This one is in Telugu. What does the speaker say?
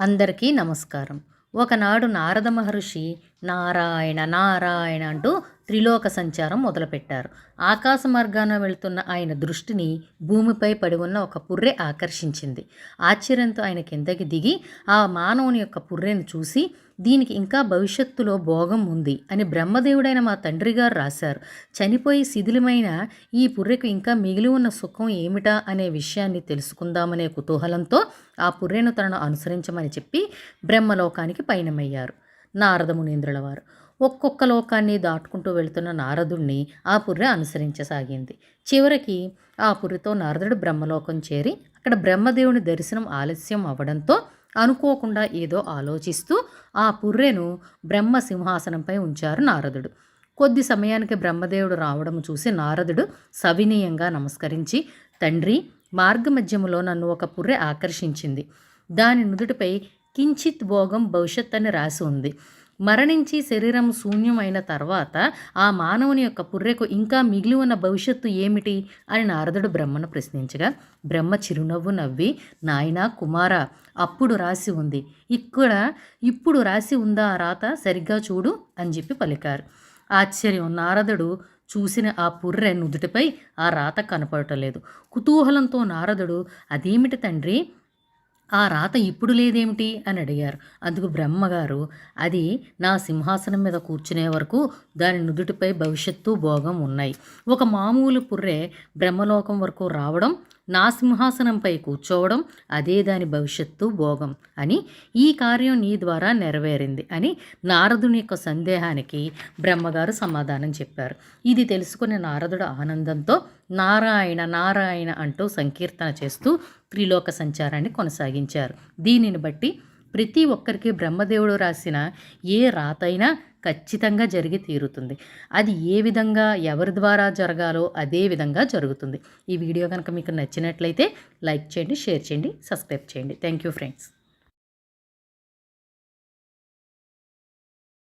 అందరికీ నమస్కారం. ఒకనాడు నారద మహర్షి నారాయణ నారాయణ అంటూ త్రిలోక సంచారం మొదలుపెట్టారు. ఆకాశ మార్గాన వెళ్తున్న ఆయన దృష్టిని భూమిపై పడి ఉన్న ఒక పుర్రె ఆకర్షించింది. ఆశ్చర్యంతో ఆయన కిందకి దిగి ఆ మానవుని యొక్క పుర్రెను చూసి దీనికి ఇంకా భవిష్యత్తులో భోగం ఉంది అని బ్రహ్మదేవుడైన మా తండ్రి గారు రాశారు. చనిపోయి శిథిలమైన ఈ పుర్రెకు ఇంకా మిగిలి ఉన్న సుఖం ఏమిటా అనే విషయాన్ని తెలుసుకుందామనే కుతూహలంతో ఆ పుర్రెను తనను అనుసరించమని చెప్పి బ్రహ్మలోకానికి పయనమయ్యారు. నారద మునీంద్రుల వారు. ఒక్కొక్క లోకాన్ని దాటుకుంటూ వెళుతున్న నారదుణ్ణి ఆ పుర్రె అనుసరించసాగింది. చివరికి ఆ పుర్రెతో నారదుడు బ్రహ్మలోకం చేరి అక్కడ బ్రహ్మదేవుని దర్శనం ఆలస్యం అవ్వడంతో అనుకోకుండా ఏదో ఆలోచిస్తూ ఆ పుర్రెను బ్రహ్మ సింహాసనంపై ఉంచారు నారదుడు. కొద్ది సమయానికి బ్రహ్మదేవుడు రావడం చూసి నారదుడు సవినీయంగా నమస్కరించి తండ్రి మార్గమధ్యములో నన్ను ఒక పుర్రె ఆకర్షించింది. దాని నుదుటిపై కించిత్ భోగం భవిష్యత్ అని రాసి ఉంది. మరణించి శరీరం శూన్యమైన తర్వాత ఆ మానవుని యొక్క పుర్రెకు ఇంకా మిగిలి ఉన్న భవిష్యత్తు ఏమిటి? అని నారదుడు బ్రహ్మను ప్రశ్నించగా బ్రహ్మ చిరునవ్వు నవ్వి నాయనా కుమార అప్పుడు రాసి ఉంది. ఇక్కడ ఇప్పుడు రాసి ఉందా ఆ రాత? సరిగ్గా చూడు అని చెప్పి పలికారు. ఆశ్చర్యం! నారదుడు చూసిన ఆ పుర్రె నుదుటిపై ఆ రాత కనపడటలేదు కుతూహలంతో నారదుడు అదేమిటి తండ్రి? ఆ రాత ఇప్పుడు లేదేమిటి? అని అడిగారు. అందుకు బ్రహ్మగారు అది నా సింహాసనం మీద కూర్చునే వరకు దాని నుదుటిపై భవిష్యత్తు భోగం ఉన్నాయి. ఒక మామూలు పుర్రె బ్రహ్మలోకం వరకు రావడం నా సింహాసనంపై కూర్చోవడం అదే దాని భవిష్యత్తు భోగం అని ఈ కార్యం నీ ద్వారా నెరవేరింది అని నారదుని యొక్క సందేహానికి బ్రహ్మగారు సమాధానం చెప్పారు. ఇది తెలుసుకునే నారదుడు ఆనందంతో నారాయణ నారాయణ అంటూ సంకీర్తన చేస్తూ త్రిలోక సంచారాన్ని కొనసాగించారు. దీనిని బట్టి ప్రతి ఒక్కరికి బ్రహ్మదేవుడు రాసిన ఏ రాతైనా ఖచ్చితంగా జరిగి తీరుతుంది. అది ఏ విధంగా ఎవరి ద్వారా జరగాలో అదే విధంగా జరుగుతుంది. ఈ వీడియో కనుక మీకు నచ్చినట్లయితే లైక్ చేయండి షేర్ చేయండి సబ్స్క్రైబ్ చేయండి. Thank you friends.